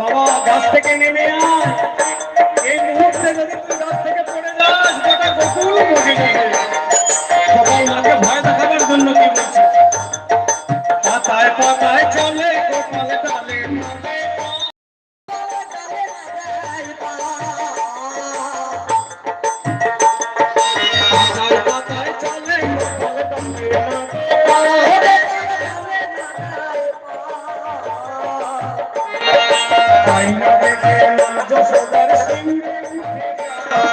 বাবা গাছ থেকে নেমে আয়। এই মুহূর্তে যদি তুই গাছ থেকে পড়ে যাস, গোটা গোকুল বসে যাবে।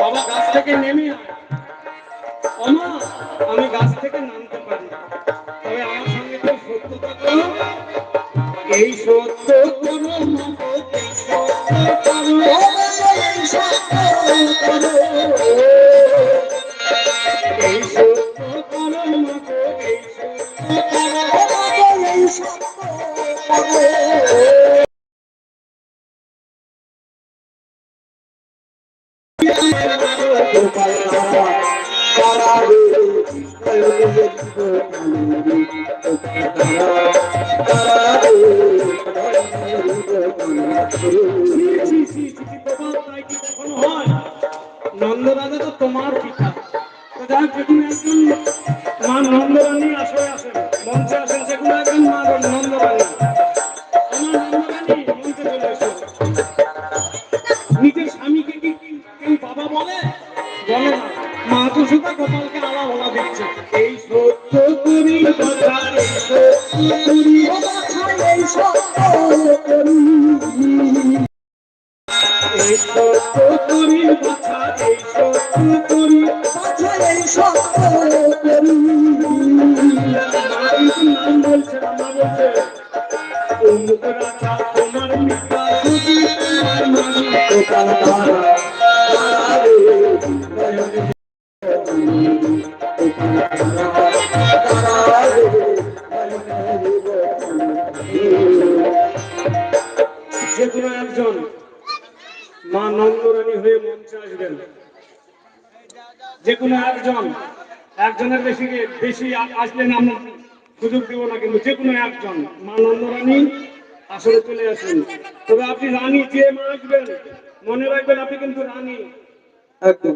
বাবা গাছ থেকে নেমে মঞ্চে আমার নন্দরানী মঞ্চে চলে আসেন নিজের স্বামীকে কি কি কেউ বাবা বলে? বলে না। মা তো সুতা গোপালকে আলা বলা দিচ্ছে। এই সত্য করি কথা এই সত্য করি কথা এই সত্য। যে কোনো একজন মা নন্দরানী হয়ে মঞ্চে আসবেন। যে কোনো একজন, একজনের বেশি বেশি আ- আসলে আমরা সুযোগ দেবো না কিন্তু যে কোনো একজন। মা নন্দরানী আসলে চলে আসুন। তবে আপনি রানী যে মা আসবেন মনে রাখবেন আপনি কিন্তু রানী। একদম।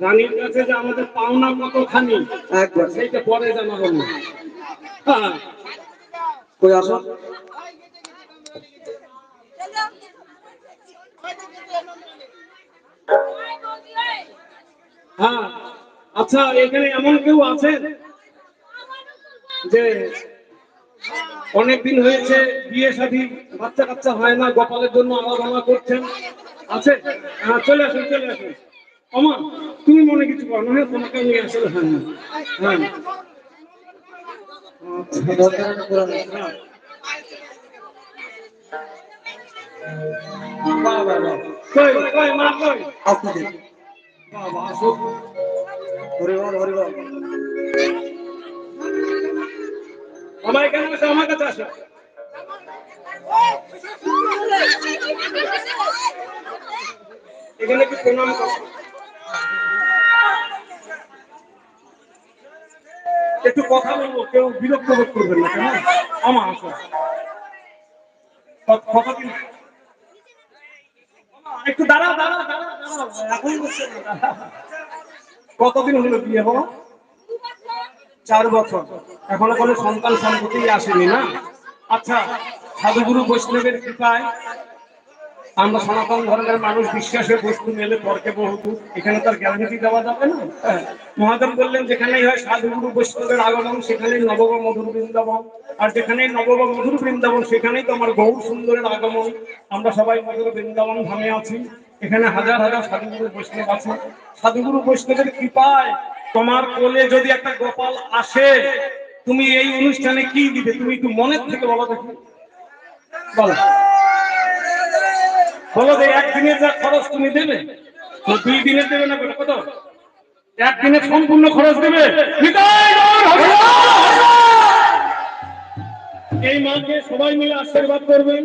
রানীর কাছে যে আমাদের পাওনা কতখানি একবার সেইটা পরে জানাব না হ্যাঁ কই আসো হ্যাঁ আচ্ছা এখানে এমন কেউ আছেন? যে অনেকদিন হয়েছে বিয়ে শাদী বাচ্চা কাচ্চা হয় না গোপালের জন্য আলাদা করছেন। আছে? হ্যাঁ চলে আসুন চলে আসুন। অমা তুমি মনে কিছু করো না হ্যাঁ তোমাকে নিয়ে আসলে হ্যাঁ হ্যাঁ। হ্যাঁ। দরকার নেই, পুরানো। আমার এখানে আসো আমার কাছে আসো। এখানে কি প্রণাম একটু কথা বলব কেউ বিরক্ত বোধ করবেন না কেন আমা আসো। ক- কতদিন আমা, একটু এখন বসে না, দাঁড়াও। কতদিন হলো বিয়ে হওয়া চার বছর। এখনও কোনো সন্তান সম্পত্তি আসেনি না? আচ্ছা সাধুগুরু বৈষ্ণবের কৃপায় আমরা সনাতন ধর্মের মানুষ বিশ্বাসের বস্তু মেলে তর্কে বহুতু। এখানে তার গ্যারান্টি দেওয়া যাবে না। হ্যাঁ। মহাদেব বললেন, যেখানেই হয় সাধুগুরু বৈষ্ণবের আগমন, সেখানেই নবগ মধুর বৃন্দাবন। আর যেখানেই নবগ মধুর বৃন্দাবন, সেখানেই তো আমার গৌর সুন্দরের আগমন। আমরা সবাই মধুর বৃন্দাবন ধামে আছি। এখানে হাজার হাজার সাধুগুরু বৈষ্ণব আছে। সাধুগুরু বৈষ্ণবের কৃপায় তোমার কোলে যদি একটা গোপাল আসে তুমি এই অনুষ্ঠানে কি দিবে? তুমি একটু মনের থেকে বলো দেখি। বলো। বলো যে একদিনের যা খরচ তুমি দেবে? দুই দিনের দেবে না কত? একদিনের সম্পূর্ণ খরচ দেবে! এই মাকে সবাই মিলে আশীর্বাদ করবেন।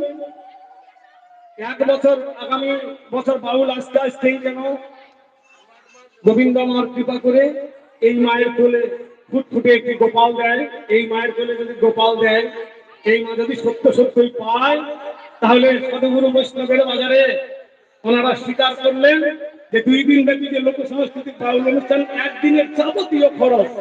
এক বছর, আগামী বছর বাউল আস্তে আস্তেই যেন গোবিন্দ আমার কৃপা করে এই মায়ের কোলে ফুটফুটে একটি গোপাল দেয়, এই মায়ের কোলে যদি গোপাল দেয়, এই মা যদি সত্য সত্যই পায়, তাহলে সদগুরু বৈষ্ণবের বাজারে ওনারা স্বীকার করলেন যে দুই দিন ব্যাপী যে লোক সংস্কৃতিক বাউল অনুষ্ঠান, একদিনের যাবতীয় খরচ,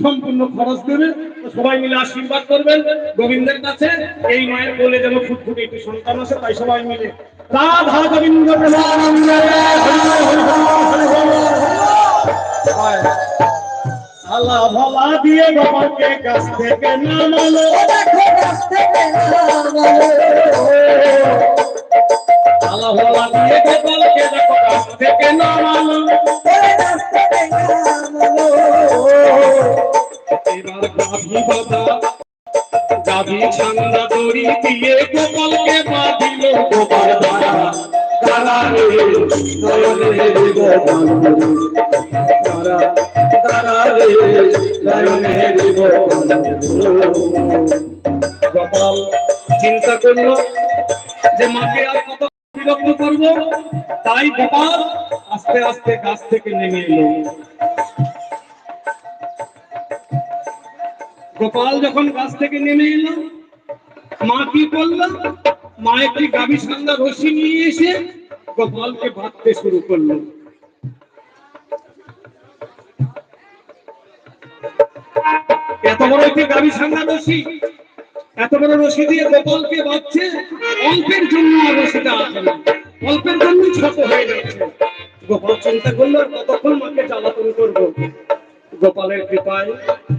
সম্পূর্ণ খরচ দেবে। সবাই মিলে আশীর্বাদ করবেন গোবিন্দের কাছে। এই মায়ের বলে যেন ফুটফুটে একটি সন্তান আছে তাই সবাই মিলে রাধা গোবিন্দ প্রেমানন্দে হরি বল, হরি বল, হরি বল, হরি বল। আল্লাহ ভলা দিয়ে বাবাকে কাছ থেকে নামালো। আল্লাহ ভলা দিয়ে গোপালকে দেখো কাছ থেকে নামালো। এবার গাভী বাঁধা গাভী ছান্দা দড়ি দিয়ে গোপালকে বাঁধিল গোপাল দ্বারা দ্বারা রে? গোপাল চিন্তা করল যে মাকে আর কত বিরক্ত করব? তাই গোপাল আস্তে আস্তে গাছ থেকে নেমে এলো। গোপাল যখন গাছ থেকে নেমে এলো, মা কি করল? মা একটি গাভী সান্দা রশি নিয়ে এসে গোপালকে ভাবতে শুরু করল। এত বড় একটি গাভী সান্দা রশি এত বড় রশি দিয়ে গোপালকে বাঁধছে, অল্পের জন্য রশিটা আসে না। অল্পের জন্য ছোট হয়ে যাচ্ছে গোপাল চিন্তা করল কতক্ষণ মাকে জ্বালাতন করব? গোপালের কৃপায়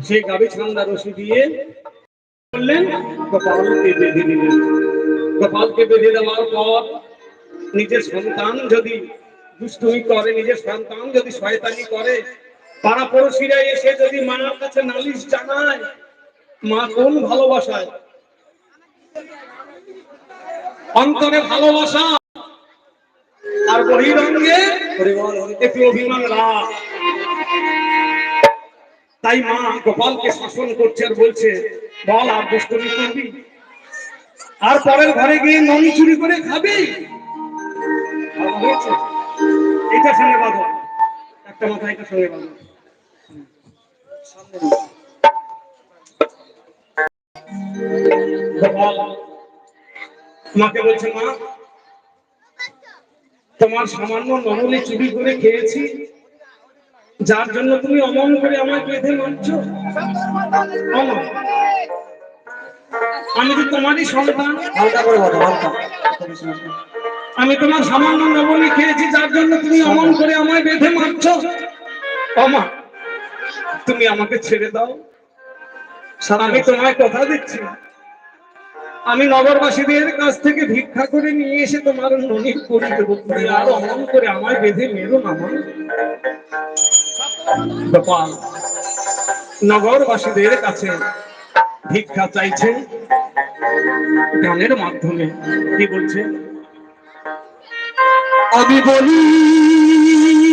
সেই গাভী ছান্দা রশি দিয়ে করলেন গোপালকে বেঁধে দিলেন গোপালকে বেঁধে দেওয়ার পর নিজের সন্তান যদি দুষ্টুমি করে, নিজের সন্তান যদি শয়তানি করে পাড়া পড়শিরা এসে যদি মায়ের কাছে নালিশ জানায়, মা কোন ভালোবাসায়? অন্তরে ভালোবাসা আর বহিরঙ্গে একটু অভিমান তাই মা গোপালকে শাসন করছে আর বলছে, বল আর দুষ্টমি করবি? আর পরের ঘরে গিয়ে ননি চুরি করে খাবি? এটা সঙ্গে বাঁধো। একটা মাথা এটা সঙ্গে বাঁধো। দিন। বলছে, মা, তোমার সামান্য নমলে চুরি করে খেয়েছি, যার জন্য তুমি অমন করে আমায় বেঁধে অমন। আমি তো তোমারই সন্তান। আমি তোমার সামান্য নবনী খেয়েছি, যার জন্য তুমি অমন করে আমায় বেঁধে মারছো। অমা তুমি আমাকে ছেড়ে দাও। আমি তোমায় কথা দিচ্ছি আমি নগরবাসীদের কাছ থেকে ভিক্ষা করে নিয়ে এসে তোমার ননির করে দেবো তুমি আর অমন করে আমায় বেঁধে মেরো না গোপাল, নগরবাসীদের কাছে ভিক্ষা চাইছে গানের মাধ্যমে। কি বলছে? আমি বলি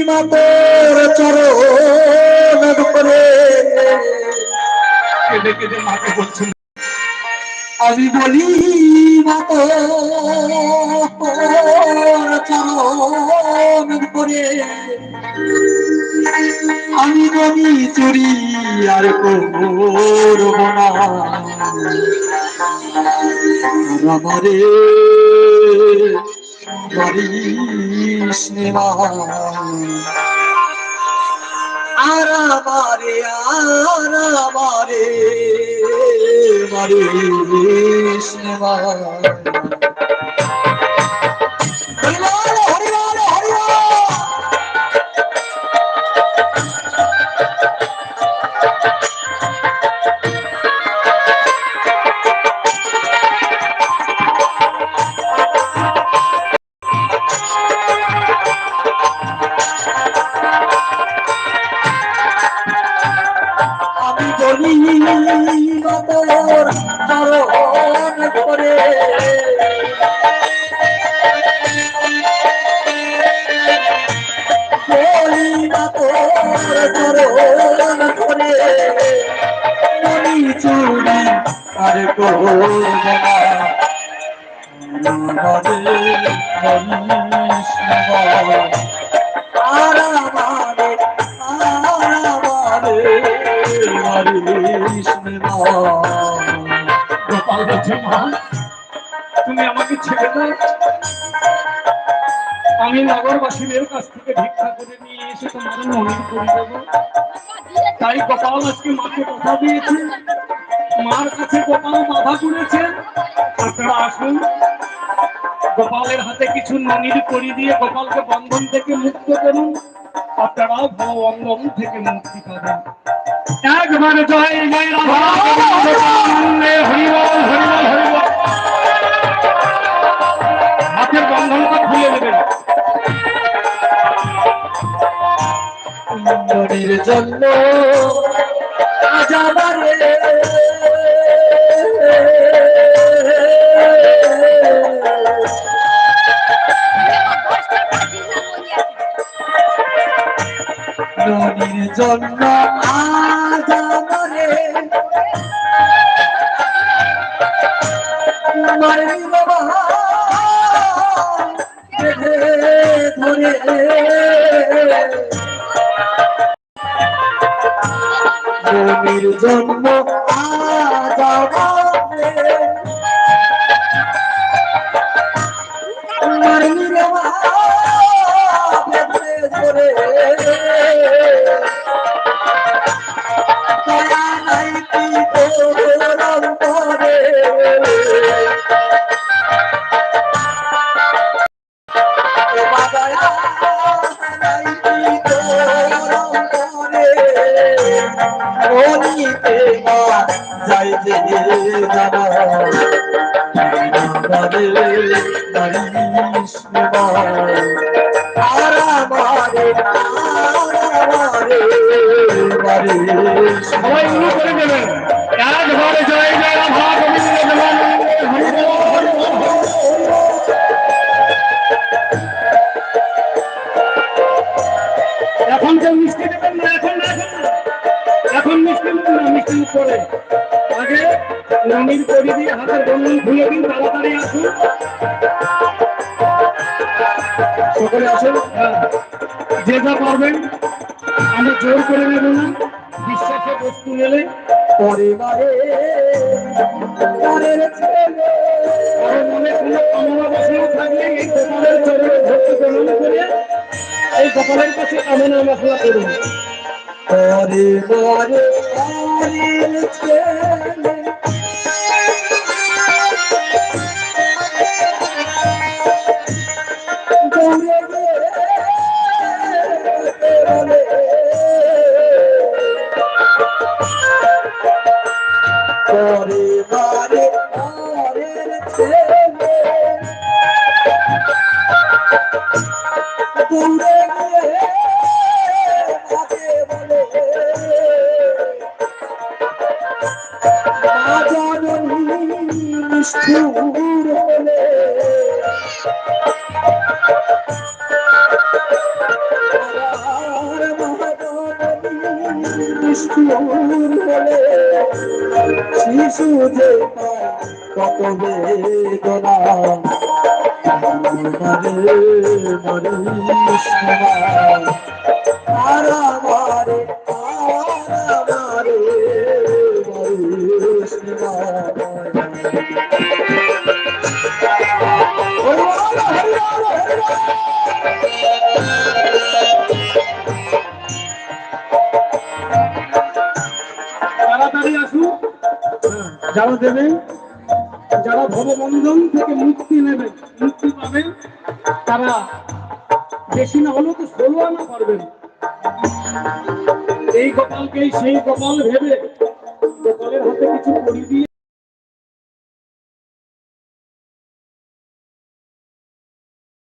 মাতর চরণ করে কেঁদে কেঁদে মাকে বলছেন আমি বলি মাতর চরণ করে আমি বলি চুরি আর করব না আমারে করিস। আর আমারে আর আমারে মারিস তুমি আমাকে ছেড়ে দাও। আমি নগরবাসীদের কাছ থেকে ভিক্ষা করে নিয়ে এসে তোমার নমিন করে দেবো। তাই গোপাল আজকে মাকে কথা দিয়েছে। মার কাছে গোপাল বাধা করেছে। আপনারা আসুন। গোপালের হাতে কিছু ননির করি দিয়ে গোপালকে বন্ধন থেকে মুক্ত করুন। আপনারাও ভববন্ধন থেকে মুক্তি পাবেন। একবারে জয় হাতের বন্ধনটা খুলে দেবেন। জন্য আজ নদীর জন্য আজ আমারে মারি বাবা ধরে। জন্ম উলু করে দেবেন। একবারে জয় জয়। এখন কেউ মিষ্টি দেবেন না, এখন না এখন মিষ্টি না, মিষ্টি পরে। আগে নমির করি দিয়ে হাতের বন্ধন খুলে দিন, তাড়াতাড়ি আসুন। সকলে আসুন। হ্যাঁ। যে যা পারবেন, আমরা জোর করে নেব না। বিশ্বাসে পরিবারে। পরের ছেলে মনে কোনো কামনা বাসনা থাকলে এই গোপালের চরণে ভক্তি প্রণাম করে, এই গোপালের কাছে কামনা মশলা করুন পরিবারে পরের ছেলে শিশু যে কত বেদনা মরে মরিস না যারা দেবেন যারা ভববন্ধন থেকে মুক্তি নেবে, মুক্তি পাবেন তারা বেশি না হলেও তো ষোলো আনা পারবেন। এই কপালকেই সেই কপাল ভেবে গোপালের হাতে কিছু করি দিয়ে